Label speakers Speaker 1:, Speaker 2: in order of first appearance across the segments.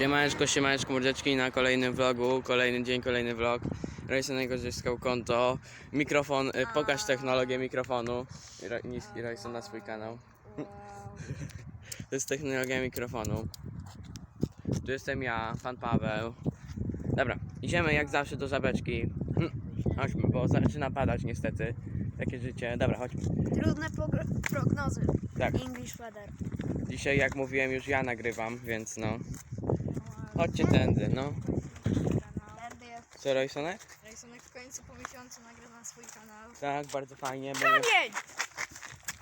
Speaker 1: Siemaneczko, siemaneczko, mordeczki na kolejnym vlogu, kolejny dzień, kolejny vlog. Rojsonego zyskał konto, mikrofon, y, pokaż technologię mikrofonu. Ro- Niski Rojson na swój kanał. To jest technologia mikrofonu. Tu jestem ja, pan Paweł. Dobra, idziemy jak zawsze do żabeczki. Chodźmy, bo zaczyna padać niestety. Takie życie. Dobra, chodźmy.
Speaker 2: Trudne prognozy.
Speaker 1: Tak,
Speaker 2: English weather.
Speaker 1: dzisiaj jak mówiłem już ja nagrywam, więc no. Chodźcie tędy, no.
Speaker 2: Tędy jest.
Speaker 1: Co Rojsonek?
Speaker 2: Rejsonek w końcu po miesiącu nagrywa na swój kanał.
Speaker 1: Tak, bardzo fajnie, bo
Speaker 2: Kamień!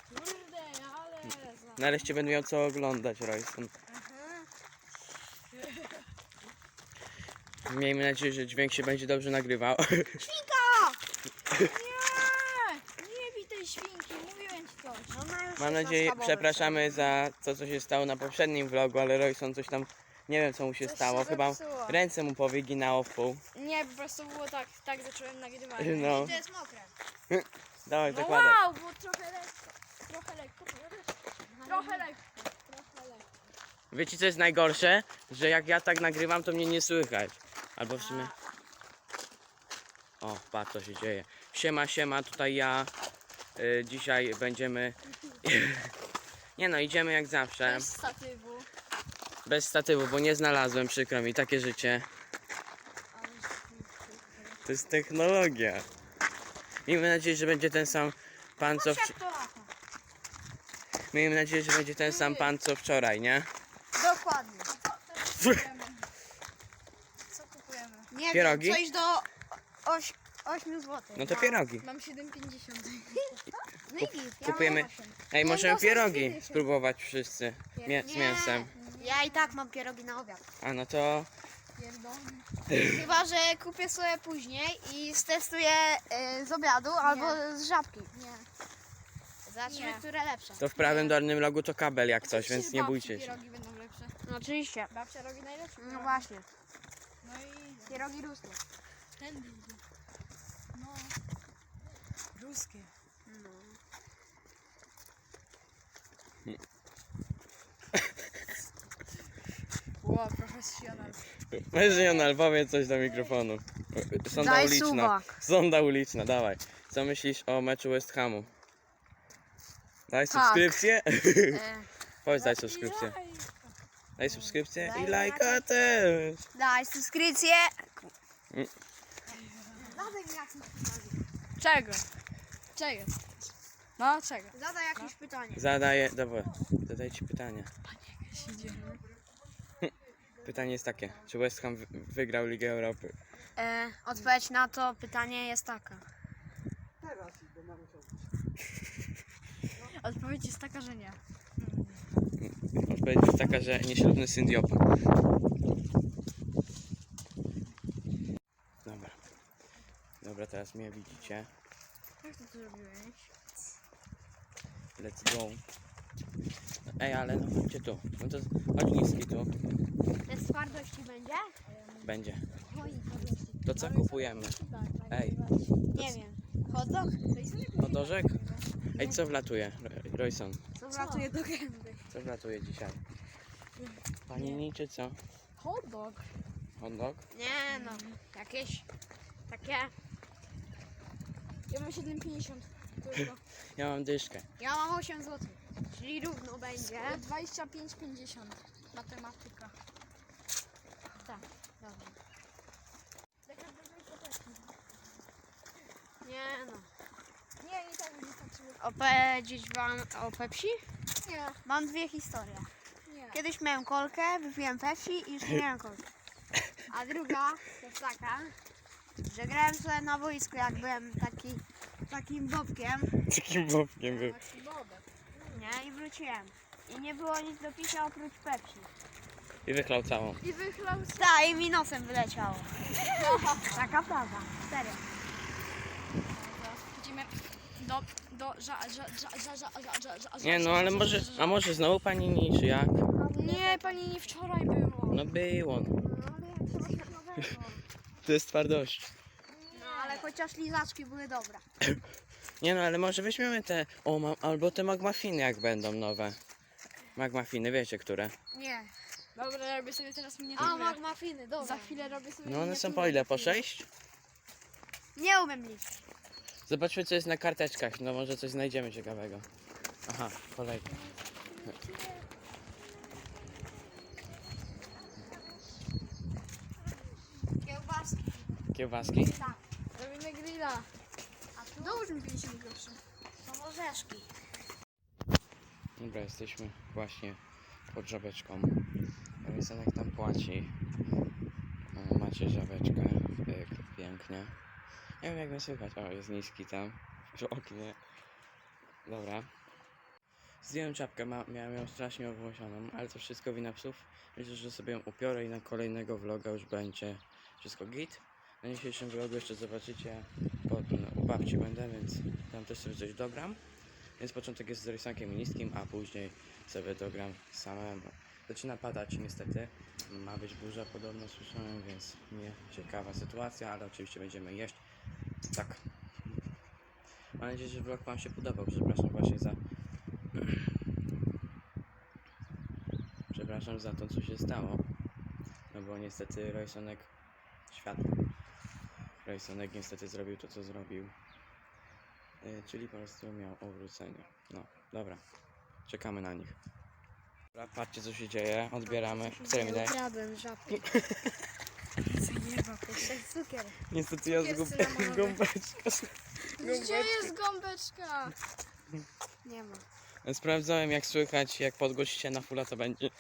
Speaker 2: Kurde, ale...
Speaker 1: nareszcie będę miał co oglądać, Royson. Miejmy nadzieję, że dźwięk się będzie dobrze nagrywał.
Speaker 2: Świnka! Nie! Nie bij tej świnki, mówiłem ci. Ona już
Speaker 1: Mam
Speaker 2: jest
Speaker 1: nadzieję, przepraszamy za to, co się stało na poprzednim vlogu, ale Royson coś tam, nie wiem co mu się
Speaker 2: Coś
Speaker 1: stało,
Speaker 2: się
Speaker 1: chyba
Speaker 2: zepsuło.
Speaker 1: ręce mu powyginało w pół.
Speaker 2: Nie, po prostu było tak, tak zacząłem nagrywać.
Speaker 1: No.
Speaker 2: I to jest mokre.
Speaker 1: Dawaj,
Speaker 2: No
Speaker 1: zakładaj.
Speaker 2: wow, bo trochę lekko. Trochę lekko, trochę lekko. Trochę lekko.
Speaker 1: Wiecie co jest najgorsze? Że jak ja tak nagrywam, to mnie nie słychać. Albo w sumie... O, patrz co się dzieje. Siema, siema, tutaj ja. Y, dzisiaj będziemy... nie no, idziemy jak zawsze.
Speaker 2: Bez statywu.
Speaker 1: Bez statywu, bo nie znalazłem, przykro mi, takie życie. To jest technologia. Miejmy nadzieję, że będzie ten sam pan co... wcz-
Speaker 2: Jak to lata?
Speaker 1: Miejmy nadzieję, że będzie ten sam pan co wczoraj, nie?
Speaker 2: Dokładnie. Co kupujemy? Nie
Speaker 1: Pierogi?
Speaker 2: wiem, coś do 8 zł.
Speaker 1: No to pierogi.
Speaker 2: Mam 7,50. No i git, ja
Speaker 1: kupujemy-
Speaker 2: osiem.
Speaker 1: Ej,
Speaker 2: No
Speaker 1: możemy
Speaker 2: są
Speaker 1: pierogi spróbować wszyscy. Mie- z mięsem.
Speaker 2: Ja i tak mam pierogi na obiad.
Speaker 1: A no to...
Speaker 2: Chyba, że kupię sobie później i stestuję y, z obiadu albo z żabki. Nie. Zobaczymy,
Speaker 3: Nie.
Speaker 2: które lepsze.
Speaker 1: To w prawym dolnym rogu to kabel jak coś, więc nie bójcie się.
Speaker 3: Pierogi będą lepsze.
Speaker 2: No, oczywiście.
Speaker 3: Babcia robi najlepsze.
Speaker 2: No właśnie.
Speaker 3: No i
Speaker 2: Pierogi ruskie.
Speaker 3: ten drugi. No. Ruskie. Ło, profesjonal.
Speaker 1: Regional, powiedz coś do mikrofonu. Sonda
Speaker 2: Daj
Speaker 1: uliczna. Sonda uliczna, dawaj. Co myślisz o meczu West Hamu? Daj
Speaker 2: Tak.
Speaker 1: subskrypcję?
Speaker 2: E,
Speaker 1: Powiedz daj subskrypcję. Daj subskrypcję i
Speaker 2: Daj
Speaker 1: lajka też.
Speaker 2: daj subskrypcję.
Speaker 1: Mm.
Speaker 2: Zadaj jakieś.
Speaker 3: Czego? Czego? No, czego?
Speaker 2: Zadaj jakieś pytanie.
Speaker 1: Zadaję, dobra, zadaję ci pytanie.
Speaker 3: Idzie.
Speaker 1: Pytanie jest takie, czy West Ham wy- wygrał Ligę Europy?
Speaker 2: E, odpowiedź na to pytanie jest taka.
Speaker 3: Odpowiedź jest taka, że nie.
Speaker 1: Odpowiedź jest taka, że nieślubny syn Diopa. Dobra. Dobra, teraz mnie widzicie.
Speaker 3: Jak ty to zrobiłeś?
Speaker 1: Let's go. Ej, ale no chodźcie tu. No to chodź niski tu.
Speaker 2: Bez twardości będzie?
Speaker 1: Będzie. To co kupujemy? Ej,
Speaker 2: Nie wiem. Hot dog?
Speaker 1: odorzek? Ej, co wlatuje? Ro- Royson,
Speaker 2: Co wlatuje do gęby?
Speaker 1: co wlatuje dzisiaj? Panini czy co?
Speaker 3: Hot dog.
Speaker 1: Hot dog?
Speaker 2: Nie no, jakieś takie.
Speaker 3: Ja mam 7,50. Tylko.
Speaker 1: Ja mam dyszkę.
Speaker 2: Ja mam 8 zł. Czyli równo będzie.
Speaker 3: 25,50. Matematyka.
Speaker 2: Tak, dobra. Nie no.
Speaker 3: Nie, i tak mi wystarczyło.
Speaker 2: Opowiedzieć wam o Pepsi?
Speaker 3: Nie,
Speaker 2: Mam dwie historie.
Speaker 3: nie.
Speaker 2: Kiedyś miałem kolkę, wypiłem Pepsi i już nie miałem kolki. A druga to jest taka, że grałem sobie na boisku, jak byłem taki, takim bobkiem,
Speaker 1: Takim bobkiem był.
Speaker 3: Taki bobek.
Speaker 2: nie? I wróciłem. I nie było nic do picia oprócz Pepsi.
Speaker 1: I wychlał całą.
Speaker 3: I wychlał z...
Speaker 2: Tak, i mi nosem wyleciało. Taka prawda, serio.
Speaker 3: Idziemy do... do... Ża, ża, ża, ża, ża, ża, ża, ża,
Speaker 1: Nie no, ale może, a może znowu panini, czy jak?
Speaker 3: Nie, pani nie wczoraj było.
Speaker 1: No było.
Speaker 2: No ale jak to
Speaker 1: jest twardość.
Speaker 2: No ale chociaż lizaczki były dobre.
Speaker 1: Nie no, ale może weźmiemy te, o, mam, albo te magmafiny jak będą nowe. Magmafiny, wiecie które?
Speaker 2: Nie.
Speaker 3: Dobra, robię sobie teraz
Speaker 2: A,
Speaker 3: miniaturę.
Speaker 2: McMuffiny, dobra.
Speaker 3: Za chwilę robię sobie
Speaker 1: No one są po
Speaker 3: miniaturę.
Speaker 1: ile? Po 6?
Speaker 2: Nie umiem liczyć.
Speaker 1: Zobaczmy co jest na karteczkach, no może coś znajdziemy ciekawego. Aha, kolejka.
Speaker 2: Kiełbaski.
Speaker 1: Kiełbaski?
Speaker 3: Robimy grilla.
Speaker 2: A tu
Speaker 3: Dołóż mi 50 groszy.
Speaker 2: są orzeszki.
Speaker 1: Dobra, jesteśmy właśnie pod żabeczką. Rysunek tam płaci. E, Macie żabeczkę. Pięknie. Nie wiem jak mnie słychać. O, jest niski tam. W oknie. Dobra. Zdjąłem czapkę, ma, miałem ją strasznie owłosioną, ale to wszystko wina psów. Myślę, że sobie ją upiorę i na kolejnego vloga już będzie wszystko git. Na dzisiejszym vlogu jeszcze zobaczycie, bo no, babci będę, więc tam też sobie coś dogram. Więc początek jest z rysunkiem niskim, a później sobie dogram samemu. Zaczyna padać niestety. Ma być burza podobno słyszałem, więc nie ciekawa sytuacja, ale oczywiście będziemy jeść. Tak. Mam nadzieję, że vlog Wam się podobał. Przepraszam właśnie za... Przepraszam za to, co się stało. No bo niestety Roysonek światło. Roysonek niestety zrobił to, co zrobił. Y, czyli po prostu miał obrócenie. No, dobra. Czekamy na nich. Dobra, patrzcie co się dzieje. Odbieramy. Które mi daj?
Speaker 2: Ukradłem żabkę. Jeszcze cukier.
Speaker 1: Niestety ja
Speaker 3: Cukier
Speaker 1: zgubiłem
Speaker 3: cynamonowy.
Speaker 1: gąbeczkę.
Speaker 3: Gdzie jest gąbeczka?
Speaker 2: Nie ma.
Speaker 1: Sprawdzałem jak słychać, jak podgłosicie na fula to będzie.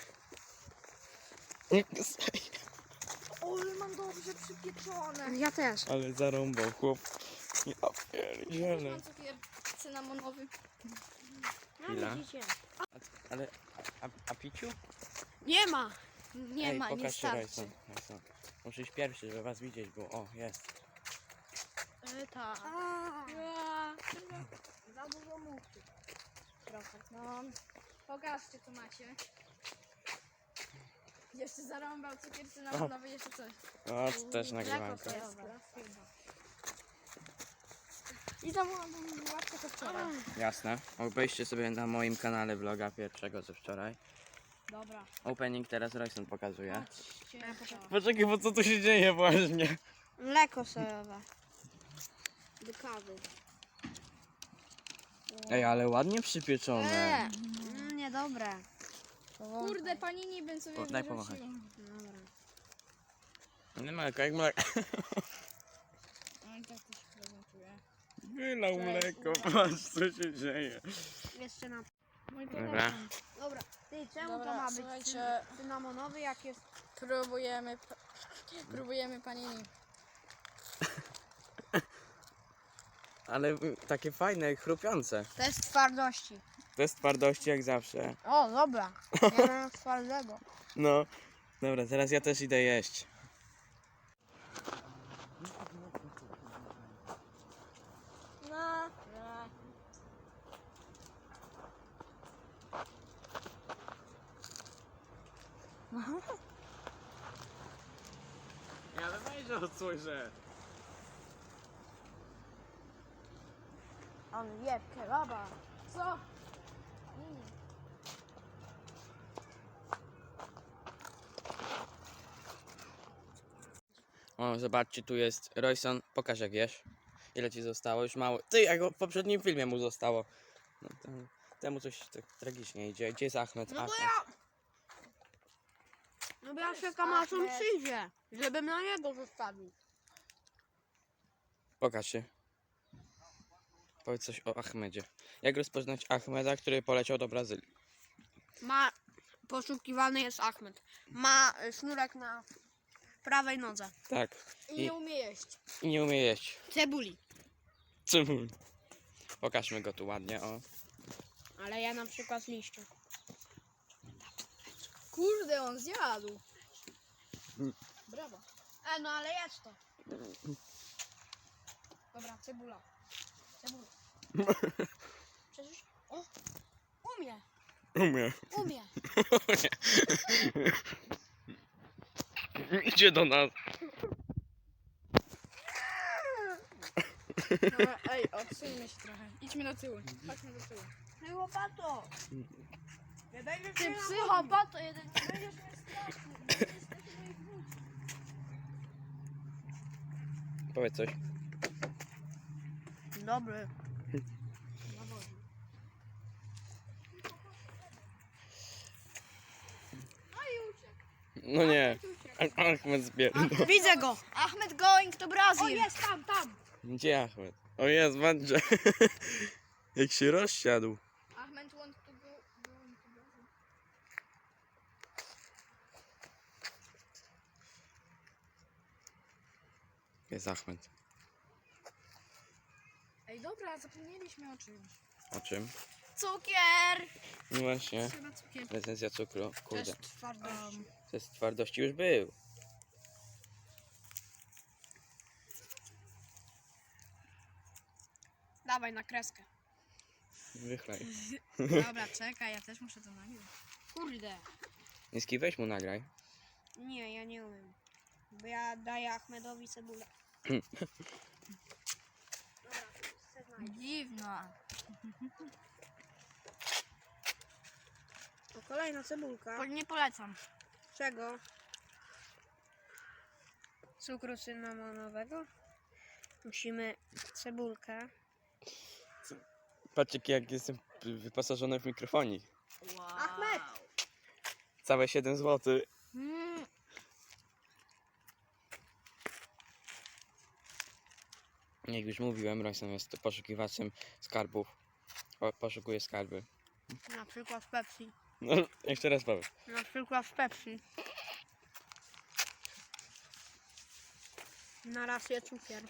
Speaker 3: Ole, mam dobrze przypieczone.
Speaker 2: Ja też.
Speaker 1: Ale zarąbał chłop. Ja pierdzielę.
Speaker 3: mam cukier cynamonowy.
Speaker 1: Chwila.
Speaker 2: No widzicie.
Speaker 1: Ale, a, a, piciu?
Speaker 2: Nie ma. Nie
Speaker 1: Ej,
Speaker 2: ma, nie
Speaker 1: pokażcie
Speaker 2: starczy.
Speaker 1: Rajson. Rajson. Muszę iść pierwszy, żeby was widzieć było. O, jest.
Speaker 3: E, tak. Ja.
Speaker 2: Za dużo muki. Trochę.
Speaker 3: No, pokażcie co macie. Jeszcze zarąbał cukier cynamonowy, jeszcze coś.
Speaker 1: O, to też nagrywanko.
Speaker 2: sojowe.
Speaker 3: I mam łapkę to wczoraj.
Speaker 1: Jasne. Obejrzcie sobie na moim kanale vloga pierwszego ze wczoraj.
Speaker 3: Dobra.
Speaker 1: Opening teraz Royson pokazuje.
Speaker 3: Patrzcie.
Speaker 1: Poczekaj, bo co tu się dzieje właśnie?
Speaker 2: Mleko sojowe. Do kawy.
Speaker 1: Ej, ale ładnie przypieczone.
Speaker 2: Eee, mm, niedobre.
Speaker 3: Kurde, panini bym sobie
Speaker 1: O, daj pomachać.
Speaker 2: Dobra.
Speaker 1: Nie mleko, jak mleko.
Speaker 3: No i tak.
Speaker 1: Wylał mleko, patrz co się dzieje.
Speaker 2: Jeszcze na...
Speaker 3: Mój
Speaker 1: Dobra.
Speaker 2: Dobra. Ty, czemu
Speaker 3: Dobra,
Speaker 2: to ma być
Speaker 3: słuchajcie.
Speaker 2: cyn- cynamonowy, jak jest...
Speaker 3: Próbujemy, pa- próbujemy panini.
Speaker 1: Ale takie fajne, chrupiące.
Speaker 2: Test twardości.
Speaker 1: Test twardości jak zawsze.
Speaker 2: O, dobra. Nie mam twardego.
Speaker 1: No. Dobra, teraz ja też idę jeść. Ja ale weź odsłyszę.
Speaker 2: On je kebaba.
Speaker 3: Co?
Speaker 1: O, zobaczcie, tu jest Royson. Pokaż jak jesz. Ile ci zostało? Już mało. Ty, jak w poprzednim filmie mu zostało. No, tem- temu coś tak tragicznie idzie. Gdzie jest Ahmed?
Speaker 2: No bo
Speaker 1: Ahmed.
Speaker 2: ja... No bo ja czekam aż on przyjdzie, żebym na niego zostawił.
Speaker 1: Pokaż się. Powiedz coś o Ahmedzie. Jak rozpoznać Ahmeda, który poleciał do Brazylii?
Speaker 2: Ma... Poszukiwany jest Ahmed. Ma y, sznurek na prawej nodze.
Speaker 1: Tak.
Speaker 3: I
Speaker 1: I,
Speaker 3: nie umie jeść.
Speaker 1: i nie umie jeść.
Speaker 2: Cebuli.
Speaker 1: Czemu? Pokażmy go tu ładnie, o.
Speaker 2: Ale ja na przykład liściu.
Speaker 3: Kurde, on zjadł. Brawo.
Speaker 2: E, no ale jest to.
Speaker 3: Dobra, cebula. Cebula.
Speaker 2: Przecież... O, umie.
Speaker 1: Umie.
Speaker 2: Umie.
Speaker 1: Idzie do nas.
Speaker 3: Dobra, ej, odsuńmy się trochę. Idźmy do tyłu. Chodźmy do tyłu.
Speaker 2: Ty łopato.
Speaker 3: Ty psychopato jeden, nie będziesz mnie straszył. będziesz taki moich wróci.
Speaker 1: Powiedz coś.
Speaker 2: Dobry.
Speaker 1: No nie. Ahmed zbiera.
Speaker 2: Widzę go.
Speaker 3: Ahmed going to Brazil.
Speaker 2: O, jest tam, tam.
Speaker 1: Gdzie Ahmed? O jest, patrzcie. Jak się rozsiadł.
Speaker 3: Ahmed want to go going to Brazil.
Speaker 1: Jest Ahmed.
Speaker 3: Ej, dobra, zapomnieliśmy o czymś.
Speaker 1: O czym?
Speaker 3: Cukier!
Speaker 1: No właśnie.
Speaker 3: Trzeba cukier.
Speaker 1: Recenzja cukru. Kurde.
Speaker 3: twardość.
Speaker 1: Test twardości już był.
Speaker 2: Dawaj na kreskę.
Speaker 1: Wychlej.
Speaker 3: Dobra, czekaj, ja też muszę to nagrać. Kurde.
Speaker 1: Niski weź mu nagraj.
Speaker 2: Nie, ja nie umiem. Bo ja daję Ahmedowi cebulę.
Speaker 3: Dziwna.
Speaker 2: To kolejna cebulka.
Speaker 3: Nie polecam.
Speaker 2: Czego? Cukru cynamonowego. Musimy cebulkę.
Speaker 1: Patrzcie jak jestem wyposażony w mikrofonik.
Speaker 3: Wow.
Speaker 2: Ahmed!
Speaker 1: Całe 7 zł. Jak już mówiłem, Royson jest poszukiwaczem skarbów. Po, poszukuje skarby.
Speaker 2: Na przykład w Pepsi.
Speaker 1: No, jeszcze raz powiem.
Speaker 2: Na przykład w Pepsi. Na rację cukier.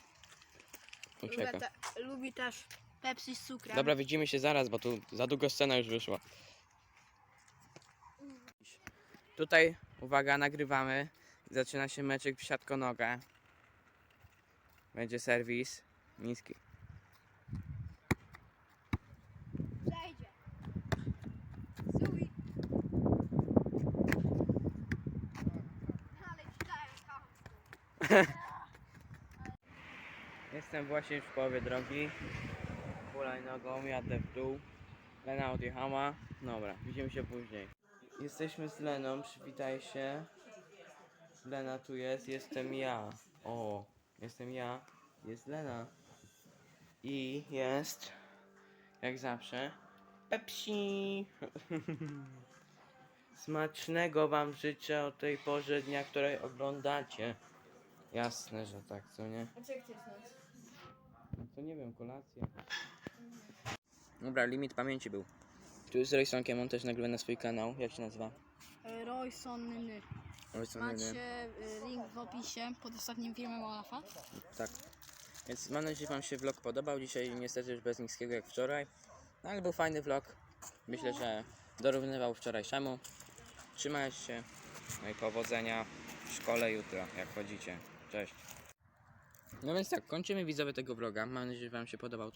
Speaker 1: Ucieka.
Speaker 2: Lubię te, lubi też Pepsi z cukrem.
Speaker 1: Dobra, widzimy się zaraz, bo tu za długo scena już wyszła. Tutaj, uwaga, nagrywamy. Zaczyna się meczek w siatko-nogę. Będzie serwis. Niski.
Speaker 2: Zejdzie. Zuj.
Speaker 1: Jestem właśnie w połowie drogi. Hulaj nogą, jadę w dół. Lena odjechała. Dobra, widzimy się później. Jesteśmy z Leną, przywitaj się. Lena tu jest, jestem ja. O, jestem ja, jest Lena. I jest, jak zawsze, Pepsi. Smacznego wam życzę o tej porze dnia, której oglądacie. Jasne, że tak, co nie?
Speaker 3: A co jak
Speaker 1: to nie wiem, kolację. Dobra, limit pamięci był. Tu jest Roysonkiem, on też nagrywa na swój kanał. Jak się nazywa?
Speaker 3: Royson Nyny.
Speaker 1: Royson
Speaker 3: Macie y, link w opisie pod ostatnim filmem Olafa.
Speaker 1: Tak. Więc mam nadzieję, że wam się vlog podobał. Dzisiaj niestety już bez niskiego jak wczoraj. No ale był fajny vlog. Myślę, że dorównywał wczorajszemu. Trzymajcie się. No i powodzenia w szkole jutro, jak chodzicie. Cześć. No więc tak, kończymy widzowie tego vloga. Mam nadzieję, że wam się podobał.